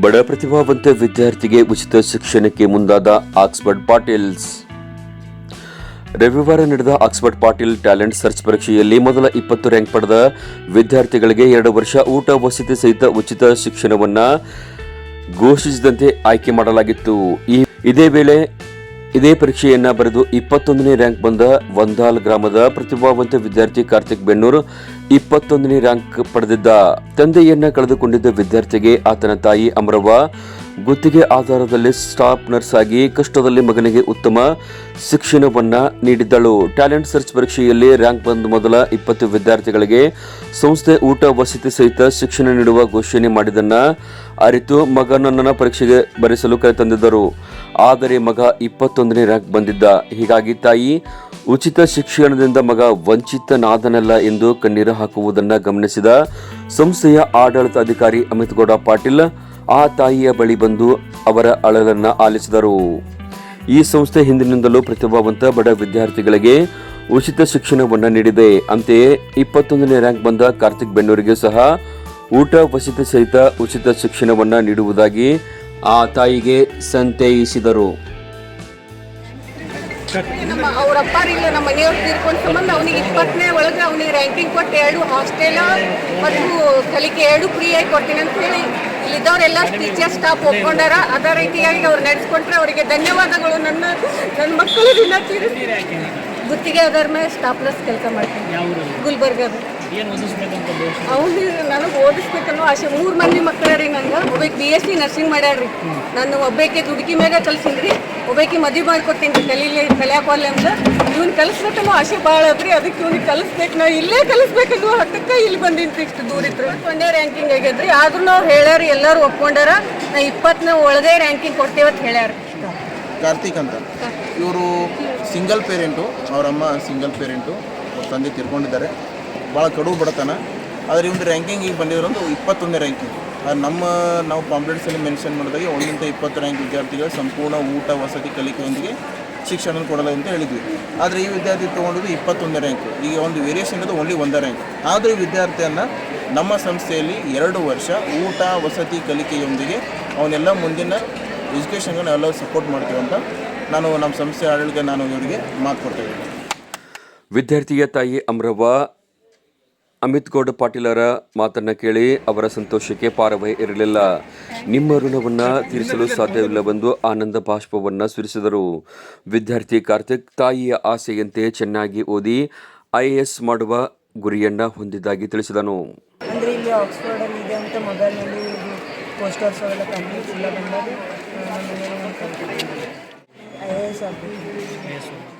ಬಡ ಪ್ರತಿಭಾವಂತ ವಿದ್ಯಾರ್ಥಿಗೆ ಉಚಿತ ಶಿಕ್ಷಣಕ್ಕೆ ಮುಂದಾದ ಆಕ್ಸ್ಫರ್ಡ್ ಪಾಟೀಲ್ಸ್. ರವಿವಾರ ನಡೆದ ಆಕ್ಸ್ಫರ್ಡ್ ಪಾಟೀಲ್ ಟ್ಯಾಲೆಂಟ್ ಸರ್ಚ್ ಪರೀಕ್ಷೆಯಲ್ಲಿ ಮೊದಲ ಇಪ್ಪತ್ತು ರ್ಯಾಂಕ್ ಪಡೆದ ವಿದ್ಯಾರ್ಥಿಗಳಿಗೆ ಎರಡು ವರ್ಷ ಊಟ, ವಸತಿ ಸಹಿತ ಉಚಿತ ಶಿಕ್ಷಣವನ್ನು ಘೋಷಿಸಿದಂತೆ ಆಯ್ಕೆ ಮಾಡಲಾಗಿತ್ತು. ಇದೇ ವೇಳೆ ಇದೇ ಪರೀಕ್ಷೆಯನ್ನ ಬರೆದು ಇಪ್ಪತ್ತೊಂದನೇ ರ್ಯಾಂಕ್ ಬಂದ ವಂದಾಲ್ ಗ್ರಾಮದ ಪ್ರತಿಭಾವಂತ ವಿದ್ಯಾರ್ಥಿ ಕಾರ್ತಿಕ್ ಬೆನ್ನೂರು ಇಪ್ಪತ್ತೊಂದನೇ ರ್ಯಾಂಕ್ ಪಡೆದಿದ್ದ. ತಂದೆಯನ್ನ ಕಳೆದುಕೊಂಡಿದ್ದ ವಿದ್ಯಾರ್ಥಿಗೆ ಆತನ ತಾಯಿ ಅಮರವ್ವ ಗುತ್ತಿಗೆ ಆಧಾರದಲ್ಲಿ ಸ್ಟಾಫ್ ನರ್ಸ್ ಆಗಿ ಕಷ್ಟದಲ್ಲಿ ಮಗನಿಗೆ ಉತ್ತಮ ಶಿಕ್ಷಣವನ್ನ ನೀಡಿದ್ದಳು. ಟ್ಯಾಲೆಂಟ್ ಸರ್ಚ್ ಪರೀಕ್ಷೆಯಲ್ಲಿ ರ್ಯಾಂಕ್ ಬಂದ ಮೊದಲ ಇಪ್ಪತ್ತು ವಿದ್ಯಾರ್ಥಿಗಳಿಗೆ ಸಂಸ್ಥೆ ಊಟ, ವಸತಿ ಸಹಿತ ಶಿಕ್ಷಣ ನೀಡುವ ಘೋಷಣೆ ಮಾಡಿದನ್ನ ಅರಿತು ಮಗನನ್ನ ಪರೀಕ್ಷೆಗೆ ಬರೆಸಲು ಕರೆತಂದಿದ್ದರು ಆದರೆ ಮಗ ಇಪ್ಪತ್ತೊಂದನೇ ರ್ಯಾಂಕ್ ಬಂದಿದ್ದ. ಹೀಗಾಗಿ ತಾಯಿ ಉಚಿತ ಶಿಕ್ಷಣದಿಂದ ಮಗ ವಂಚಿತನಾದನಲ್ಲ ಎಂದು ಕಣ್ಣೀರು ಹಾಕುವುದನ್ನು ಗಮನಿಸಿದ ಸಂಸ್ಥೆಯ ಆಡಳಿತ ಅಧಿಕಾರಿ ಅಮಿತ್ ಗೌಡ ಪಾಟೀಲ್ ಆ ತಾಯಿಯ ಬಳಿ ಬಂದು ಅವರ ಅಳಲನ್ನ ಆಲಿಸಿದರು. ಈ ಸಂಸ್ಥೆ ಹಿಂದಿನಿಂದಲೂ ಪ್ರತಿಭಾವಂತ ಬಡ ವಿದ್ಯಾರ್ಥಿಗಳಿಗೆ ಉಚಿತ ಶಿಕ್ಷಣವನ್ನು ನೀಡಿದೆ. ಅಂತೆಯೇ ಇಪ್ಪತ್ತೊಂದನೇ ರ್ಯಾಂಕ್ ಬಂದ ಕಾರ್ತಿಕ್ ಬೆನ್ನೂರಿಗೆ ಸಹ ಊಟ ವಸತಿ ಸಹಿತ ಉಚಿತ ಶಿಕ್ಷಣವನ್ನು ನೀಡುವುದಾಗಿ ಆ ತಾಯಿಗೆ ಸಂತೈಸಿದರು. ನಮ್ಮ ಎರಡು ಹಾಸ್ಟೆಲ್ ಮತ್ತು ಕಲಿಕೆ ಕೊಡ್ತೀನಿ ಅಂತ ಹೇಳಿ ಇಲ್ಲಿದ್ದವರೆಲ್ಲ ಟೀಚರ್ ಸ್ಟಾಫ್ ಒಪ್ಕೊಂಡಾರ. ಅದೇ ರೀತಿಯಾಗಿ ಅವ್ರು ನಡೆಸ್ಕೊಂಡ್ರೆ ಅವರಿಗೆ ಧನ್ಯವಾದಗಳು. ನನ್ನ ನನ್ನ ಮಕ್ಕಳು ದಿನ ಗುತ್ತಿಗೆ ಅದರ ಮೇಲೆ ಸ್ಟಾಫ್ಲೆಸ್ ಕೆಲಸ ಮಾಡ್ತೀನಿ. ಗುಲ್ಬರ್ಗದ ಅವ್ನು ನನಗೆ ಓದಿಸ್ಬೇಕನ್ನೋ ಆಸೆ. ಮೂರು ಮಂದಿ ಮಕ್ಕಳ ರೀ ನಂಗೆ. ಒಬ್ಬಾಕಿ ಬಿ ಎಸ್ ಸಿ ನರ್ಸಿಂಗ್ ಮಾಡ್ಯಾಳ್ರಿ. ನಾನು ಒಬ್ಬಾಕಿ ದುಡುಕಿ ಮ್ಯಾಗ ಕಲ್ಸಿನಿ ರೀ ಒಬ್ಬಾಕಿ ಮದುವೆ ಮಾಡ್ಕೊಡ್ತೀನಿ ರೀ ಕಲೀಲಿ ಕಲಿಯಾಕೋಲ್ಲ ಅಂತ. ಇವ್ನು ಕಲಿಸ್ಬೇಕನ್ನೋ ಆಸೆ ಭಾಳ ಅದ್ರಿ. ಅದಕ್ಕೆ ಇವ್ನಿಗೆ ಕಲಿಸ್ಬೇಕು. ನಾ ಇಲ್ಲೇ ಕಲಿಸ್ಬೇಕನ್ನೋ ಹತ್ತಕ್ಕೆ ಇಲ್ಲಿ ಬಂದಿನಿ ಇಷ್ಟು ದೂರ ಇತ್ತು ಒಂದೇ ರ್ಯಾಂಕಿಂಗ್ ಆಗ್ಯದ್ರಿ. ಆದ್ರೂ ನಾವು ಹೇಳ್ಯಾರ ಎಲ್ಲರೂ ಒಪ್ಕೊಂಡಾರ. ನಾ ಇಪ್ಪತ್ತನೇ ಒಳಗೆ ರ್ಯಾಂಕಿಂಗ್ ಕೊಡ್ತೇವತ್ತು ಹೇಳ್ಯಾರ ಕಾರ್ತಿಕ್ ಅಂತ. ಇವರು ಸಿಂಗಲ್ ಪೇರೆಂಟು ಅವರಮ್ಮ ಸಿಂಗಲ್ ಪೇರೆಂಟು ಅವ್ರ ತಂದೆ ತೀರ್ಕೊಂಡಿದ್ದಾರೆ. ಭಾಳ ಕಡು ಬಡತನ. ಆದರೆ ಇವ್ನ ರ್ಯಾಂಕಿಂಗ್ ಈಗ ಬಂದಿರೋ ಒಂದು ರ್ಯಾಂಕಿಂಗ್ ಅದು ನಮ್ಮ, ನಾವು ಪಾಂಪ್ಲೆಟ್ಸಲ್ಲಿ ಮೆನ್ಷನ್ ಮಾಡಿದಾಗ ಒಂದರಿಂದ ಇಪ್ಪತ್ತು ರ್ಯಾಂಕ್ ವಿದ್ಯಾರ್ಥಿಗಳು ಸಂಪೂರ್ಣ ಊಟ, ವಸತಿ, ಕಲಿಕೆಯೊಂದಿಗೆ ಶಿಕ್ಷಣ ಕೊಡಲ್ಲ ಅಂತ ಹೇಳಿದ್ವಿ. ಆದರೆ ಈ ವಿದ್ಯಾರ್ಥಿ ತೊಗೊಂಡಿದ್ದು ಇಪ್ಪತ್ತೊಂದನೇ ರ್ಯಾಂಕ್ ಈಗ ಒಂದು ವೇರಿಯೇಷನ್ ಇರೋದು ಓನ್ಲಿ ಒಂದೇ ರ್ಯಾಂಕ್ ಆದರೆ ವಿದ್ಯಾರ್ಥಿಯನ್ನು ನಮ್ಮ ಸಂಸ್ಥೆಯಲ್ಲಿ ಎರಡು ವರ್ಷ ಊಟ, ವಸತಿ, ಕಲಿಕೆಯೊಂದಿಗೆ ಅವನ್ನೆಲ್ಲ ಮುಂದಿನ ಎಜುಕೇಷನ್ಗೆ ನಾವೆಲ್ಲ ಸಪೋರ್ಟ್ ಮಾಡ್ತೀವಿ ಅಂತ ನಾನು ನಮ್ಮ ಸಂಸ್ಥೆ ಆಡಳಿತ ನಾನು ಇವರಿಗೆ ಮಾತು ಕೊಡ್ತಾ ವಿದ್ಯಾರ್ಥಿಯ ತಾಯಿ ಅಮ್ರವ್ವ ಅಮಿತ್ ಗೌಡ ಪಾಟೀಲರ ಮಾತನ್ನ ಕೇಳಿ ಅವರ ಸಂತೋಷಕ್ಕೆ ಪಾರವೇ ಇರಲಿಲ್ಲ. ನಿಮ್ಮ ಋಣವನ್ನ ತೀರಿಸಲು ಸಾಧ್ಯವಿಲ್ಲವೆಂದು ಆನಂದ ಬಾಷ್ಪವನ್ನ ಸುರಿಸಿದರು. ವಿದ್ಯಾರ್ಥಿ ಕಾರ್ತಿಕ್ ತಾಯಿಯ ಆಸೆಯಂತೆ ಚೆನ್ನಾಗಿ ಓದಿ ಐಎಎಸ್ ಮಾಡುವ ಗುರಿಯನ್ನ ಹೊಂದಿದ್ದಾಗಿ ತಿಳಿಸಿದನು. ಅಂದರೆ ಇಲ್ಲಿ ಆಕ್ಸ್ಫರ್ಡಲ್ಲಿ ಇದೆ ಅಂತ ಮೊಬೈಲ್ನಲ್ಲಿ ಪೋಸ್ಟರ್ಸ್ ಅವೆಲ್ಲ ಕಂಪ್ಲೀಟ್ ಇಲ್ಲ ಬಂದಾಗ ಐ ಎ ಎಸ್ ಆಗಬೇಕು